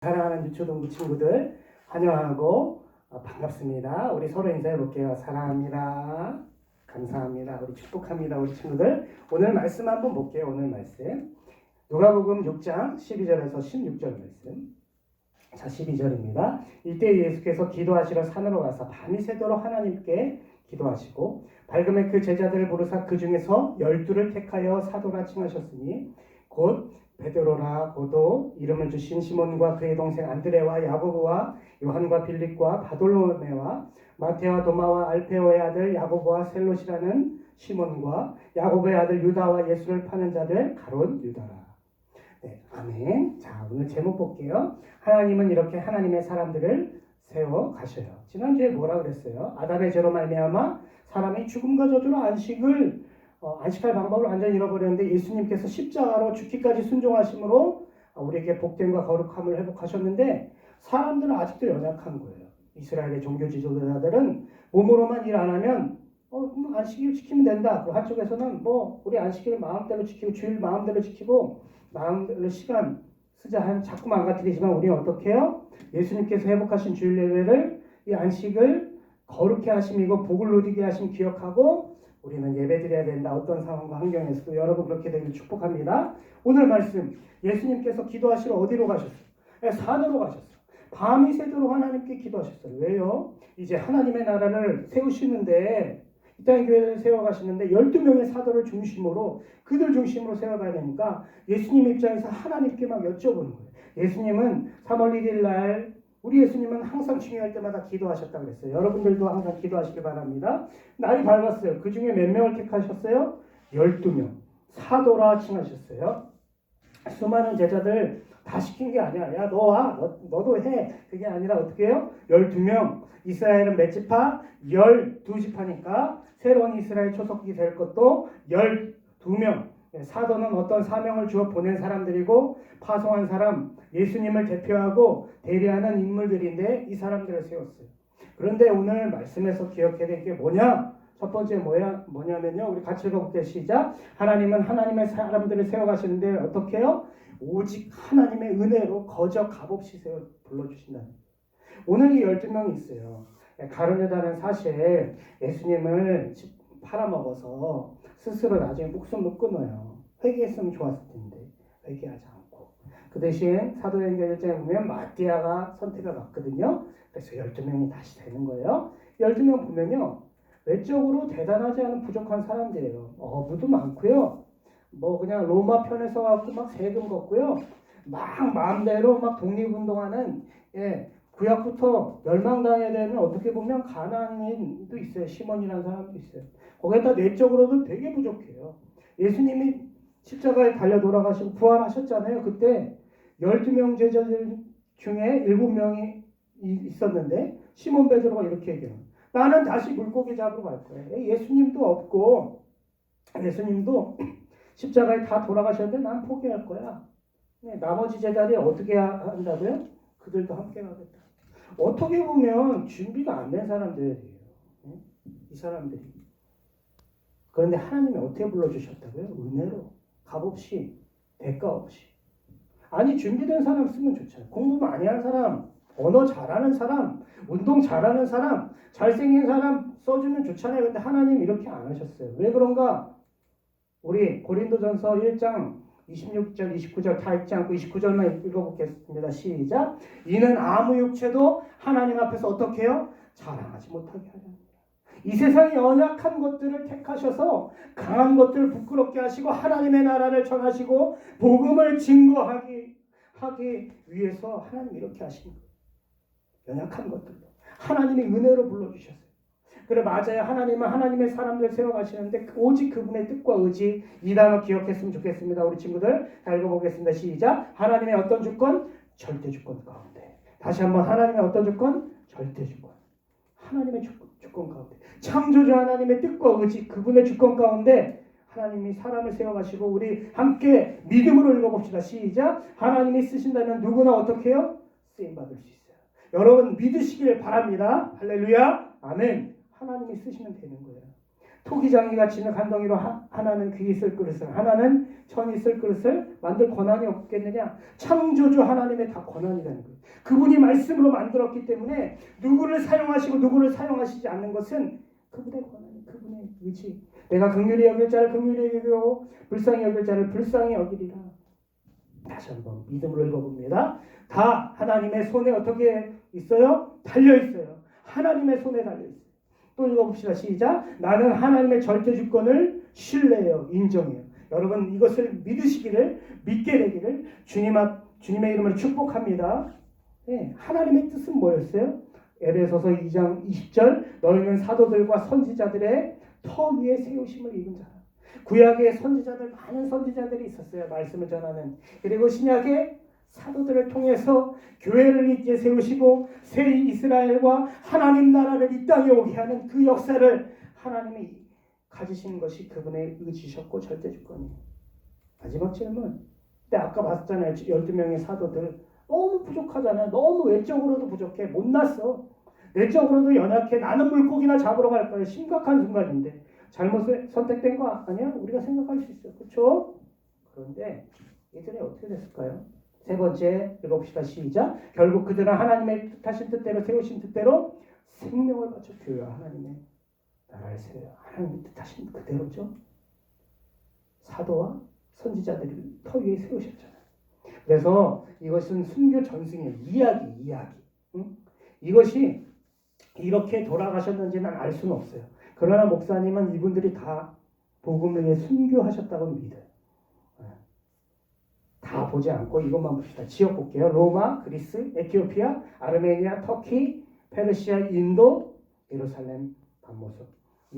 사랑하는 유초동부 친구들 환영하고 어, 반갑습니다. 우리 서로 인사해 볼게요. 사랑합니다. 감사합니다. 우리 축복합니다. 우리 친구들 오늘 말씀 한번 볼게요. 오늘 말씀 누가복음 6장 12절에서 16절 말씀. 자 12절입니다. 이때 예수께서 기도하시러 산으로 가서 밤이 새도록 하나님께 기도하시고 밝음에 그 제자들을 부르사 그 중에서 열두를 택하여 사도라 칭하셨으니 곧 베드로라 고도 이름을 주신 시몬과 그의 동생 안드레와 야고보와 요한과 빌립과 바돌로메와 마테와 도마와 알페오의 아들 야고보와 셀롯이라는 시몬과 야고보의 아들 유다와 예수를 파는 자들 가론 유다라. 네, 아멘. 자, 오늘 제목 볼게요. 하나님은 이렇게 하나님의 사람들을 세워 가셔요. 지난주에 뭐라 그랬어요? 아담의 죄로 말미암아 사람이 죽음과 저주로 안식을 어, 안식할 방법을 완전히 잃어버렸는데 예수님께서 십자가로 죽기까지 순종하심으로 우리에게 복됨과 거룩함을 회복하셨는데 사람들은 아직도 연약한 거예요. 이스라엘의 종교 지도자들은 몸으로만 일 안 하면 어, 그럼 안식일 지키면 된다. 그리고 한쪽에서는 뭐 우리 안식일을 마음대로 지키고 주일 마음대로 지키고 마음대로 시간 쓰자 한 자꾸 망가뜨리지만 우리는 어떻게 해요? 예수님께서 회복하신 주일 예배를 이 안식을 거룩해 하심이고 복을 누리게 하심 기억하고 우리는 예배드려야 된다. 어떤 상황과 환경에서도 여러분 그렇게 되길 축복합니다. 오늘 말씀 예수님께서 기도하시러 어디로 가셨어요? 네, 산으로 가셨어요. 밤이 새도록 하나님께 기도하셨어요. 왜요? 이제 하나님의 나라를 세우시는데 이 땅의 교회를 세워가시는데 12명의 사도를 중심으로 그들 중심으로 세워가야 되니까 예수님 입장에서 하나님께 막 여쭤보는 거예요. 예수님은 3월 1일 날 우리 예수님은 항상 중요할 때마다 기도하셨다고 그랬어요. 여러분들도 항상 기도하시길 바랍니다. 날이 밝았어요. 그 중에 몇 명을 택하셨어요? 12명. 사도라 칭하셨어요. 수많은 제자들 다 시킨 게 아니야. 야, 너 와. 너, 너도 해. 그게 아니라 어떻게 해요? 12명. 이스라엘은 몇 지파? 12지파니까 새로운 이스라엘 초석이 될 것도 12명. 사도는 어떤 사명을 주어 보낸 사람들이고 파송한 사람, 예수님을 대표하고 대리하는 인물들인데 이 사람들을 세웠어요. 그런데 오늘 말씀에서 기억해야 될 게 뭐냐? 첫 번째 뭐야 뭐냐면요. 우리 같이 읽어볼게요. 시작. 하나님은 하나님의 사람들을 세워가시는데 어떻게 해요? 오직 하나님의 은혜로 거저 값없이 세워 불러주신다. 오늘 이 12명이 있어요. 가르네다는 사실 예수님을 팔아먹어서 스스로 나중에 목숨을 끊어요. 회개했으면 좋았을 텐데 회개하지 않고 그 대신 사도행전 1장에 보면 마띠아가 선택을 받거든요. 그래서 12명이 다시 되는 거예요. 12명 보면요. 외적으로 대단하지 않은 부족한 사람들이에요. 어부도 많고요. 뭐 그냥 로마 편에서 갖고 막 세금 걷고요. 막 마음대로 막 독립운동하는 예, 구약부터 멸망당해야 되는 어떻게 보면 가난인도 있어요. 시몬이라는 사람도 있어요. 거기에다 내적으로도 되게 부족해요. 예수님이 십자가에 달려 돌아가시고 부활하셨잖아요. 그때 12명 제자들 중에 7명이 있었는데 시몬 베드로가 이렇게 얘기해요. 나는 다시 물고기 잡으러 갈 거예요. 예수님도 없고 예수님도 십자가에 다 돌아가셨는데 난 포기할 거야. 네, 나머지 제자들이 어떻게 한다고요? 그들도 함께 가겠다. 어떻게 보면 준비가 안 된 사람들이에요. 이 사람들이. 그런데 하나님이 어떻게 불러주셨다고요? 은혜로. 값 없이, 대가 없이. 아니, 준비된 사람 쓰면 좋잖아요. 공부 많이 한 사람, 언어 잘하는 사람, 운동 잘하는 사람, 잘생긴 사람 써주면 좋잖아요. 근데 하나님 이렇게 안 하셨어요. 왜 그런가? 우리 고린도전서 1장 26절, 29절 다 읽지 않고 29절만 읽어보겠습니다. 시작. 이는 아무 육체도 하나님 앞에서 어떻게 해요? 자랑하지 못하게 하렵니다. 이 세상의 연약한 것들을 택하셔서 강한 것들을 부끄럽게 하시고 하나님의 나라를 전하시고 복음을 증거하기 하기 위해서 하나님 이렇게 하신 거예요. 연약한 것들도 하나님의 은혜로 불러주셨어요. 그래 맞아요. 하나님은 하나님의 사람들 세워가시는데 오직 그분의 뜻과 의지 이 단어 기억했으면 좋겠습니다. 우리 친구들 잘 읽어보겠습니다. 시작. 하나님의 어떤 주권? 절대 주권 가운데. 다시 한번 하나님의 어떤 주권? 절대 주권. 하나님의 주권, 주권 가운데. 창조주 하나님의 뜻과 의지 그분의 주권 가운데 하나님이 사람을 세워가시고 우리 함께 믿음으로 읽어봅시다. 시작. 하나님이 쓰신다면 누구나 어떻게 해요? 쓰임 받을 수 있어요. 여러분 믿으시길 바랍니다. 할렐루야. 아멘. 하나님이 쓰시면 되는 거예요. 토기장이 같이 있는 간덩이로 하, 하나는 귀 있을 그릇을 하나는 천 있을 그릇을 만들 권한이 없겠느냐? 창조주 하나님의 다 권한이라는 거예요. 그분이 말씀으로 만들었기 때문에 누구를 사용하시고 누구를 사용하시지 않는 것은 그분의 권한이 그분의 의지. 내가 긍휼히 여길 자를 긍휼히 여기고 불쌍히 여길 자를 불쌍히 여기리라. 다시 한번 믿음으로 읽어봅니다. 다 하나님의 손에 어떻게 있어요? 달려 있어요. 하나님의 손에 달려 있어요 또 읽어봅시다. 시작. 나는 하나님의 절대 주권을 신뢰해요. 인정해요. 여러분 이것을 믿으시기를 믿게 되기를 주님 앞 주님의 이름으로 축복합니다. 예, 하나님의 뜻은 뭐였어요? 에베소서 2장 20절 너희는 사도들과 선지자들의 터 위에 세우심을 입은 자라. 구약의 선지자들 많은 선지자들이 있었어요. 말씀을 전하는. 그리고 신약의 사도들을 통해서 교회를 이제 세우시고 새 이스라엘과 하나님 나라를 이 땅에 오게 하는 그 역사를 하나님이 가지신 것이 그분의 의지셨고 절대 주권이에요. 마지막 질문. 근데 아까 봤잖아요. 12명의 사도들 너무 부족하잖아요. 너무 외적으로도 부족해. 못났어. 내적으로도 연약해. 나는 물고기나 잡으러 갈 거예요. 심각한 순간인데. 잘못 선택된 거 아니야? 우리가 생각할 수 있어요. 그렇죠? 그런데 이들이 어떻게 됐을까요? 세 번째 읽어봅시다. 시작. 결국 그들은 하나님의 뜻하신 뜻대로 세우신 뜻대로 생명을 바쳐 교회와 하나님의 나라를 세워요. 하나님의 뜻하신 그대로죠. 사도와 선지자들이 터 위에 세우셨잖아요. 그래서 이것은 순교 전승의 이야기, 이야기. 응? 이것이 이렇게 돌아가셨는지는 알 수는 없어요. 그러나 목사님은 이분들이 다 복음을 위해 순교하셨다고 믿어요. 다 보지 않고 이것만 봅시다. 지역 볼게요. 로마, 그리스, 에티오피아, 아르메니아, 터키, 페르시아, 인도, 예루살렘, 반모습.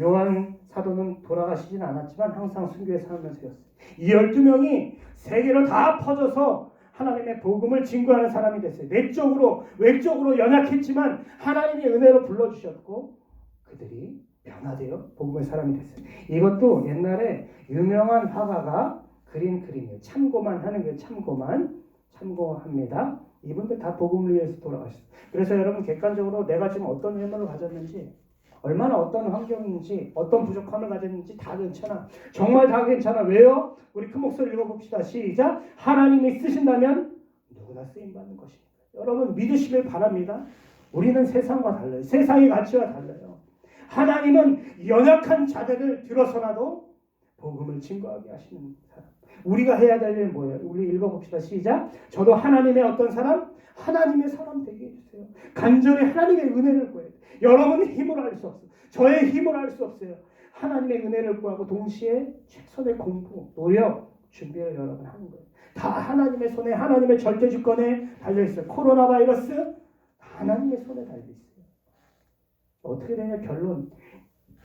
요한 사도는 돌아가시진 않았지만 항상 순교의 삶을 세웠어요. 이 12명이 세계로 다 퍼져서 하나님의 복음을 증거하는 사람이 됐어요. 내적으로, 외적으로 연약했지만 하나님의 은혜로 불러주셨고 그들이 변화되어 복음의 사람이 됐어요. 이것도 옛날에 유명한 화가가 그린 그림이에요. 참고만 하는 게 참고만 참고합니다. 이분들 다 복음을 위해서 돌아가셨어요. 그래서 여러분 객관적으로 내가 지금 어떤 외모를 가졌는지 얼마나 어떤 환경인지 어떤 부족함을 가졌는지 다 괜찮아. 정말 다 괜찮아. 왜요? 우리 큰 목소리 읽어봅시다. 시작. 하나님이 쓰신다면 누구나 쓰임 받는 것입니다. 여러분 믿으시길 바랍니다. 우리는 세상과 달라요. 세상의 가치와 달라요. 하나님은 연약한 자들을 들어서라도 복음을 증거하게 하시는 사람. 우리가 해야 될 일은 뭐예요? 우리 읽어봅시다. 시작. 저도 하나님의 어떤 사람? 하나님의 사람 되게 해주세요. 간절히 하나님의 은혜를 구해요. 여러분 힘으로 할 수 없어요. 저의 힘으로 할 수 없어요. 하나님의 은혜를 구하고 동시에 최선의 공부, 노력, 준비를 여러분 하는 거예요. 다 하나님의 손에, 하나님의 절대 주권에 달려 있어요. 코로나 바이러스 하나님의 손에 달려 있어요. 어떻게 되냐 결론.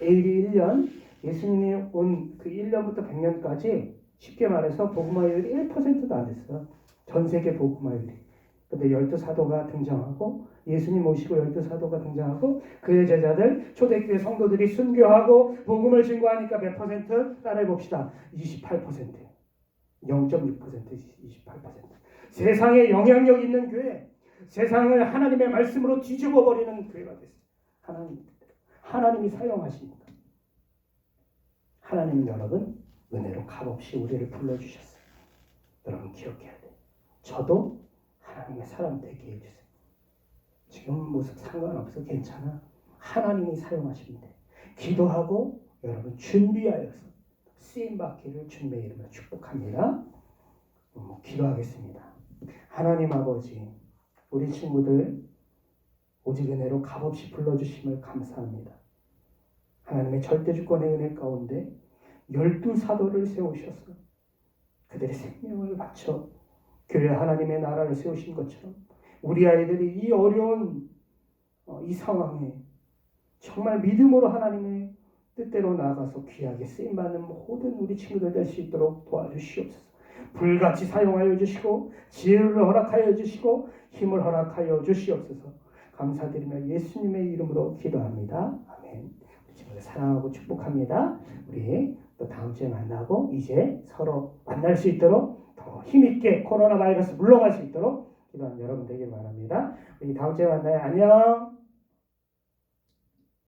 AD 1년 예수님이 온 그 1년부터 100년까지 쉽게 말해서 복음화율이 1%도 안 됐어요. 전 세계 복음화율이. 근데 열두 사도가 등장하고 예수님 오시고 열두 사도가 등장하고 그의 제자들 초대교회 성도들이 순교하고 복음을 증거하니까 몇 퍼센트 따라해 봅시다. 28%. 0.6% 28%. 세상에 영향력 있는 교회, 세상을 하나님의 말씀으로 뒤집어 버리는 교회가 됐어요. 하나님 하나님이 사용하십니다. 하나님 여러분 은혜로 값없이 우리를 불러주셨어요. 여러분 기억해야 돼요. 저도 하나님의 사람 되게 해주세요. 지금 모습 상관없어 괜찮아. 하나님이 사용하시면 돼. 기도하고 여러분 준비하여서 쓰임 받기를 주님의 이름으로 축복합니다. 음, 기도하겠습니다. 하나님 아버지, 우리 친구들 오직 은혜로 값없이 불러주심을 감사합니다. 하나님의 절대 주권의 은혜 가운데 열두 사도를 세우셔서 그들의 생명을 바쳐 교회 하나님의 나라를 세우신 것처럼 우리 아이들이 이 어려운 어, 이 상황에 정말 믿음으로 하나님의 뜻대로 나아가서 귀하게 쓰임받는 모든 우리 친구들 될 수 있도록 도와주시옵소서. 불같이 사용하여 주시고 지혜를 허락하여 주시고 힘을 허락하여 주시옵소서. 감사드리며 예수님의 이름으로 기도합니다. 아멘. 우리 친구들 사랑하고 축복합니다. 우리 또 다음 주에 만나고 이제 서로 만날 수 있도록 더 힘있게 코로나 바이러스 물러갈 수 있도록 기도하는 여러분 되길 바랍니다. 우리 다음 주에 만나요. 안녕.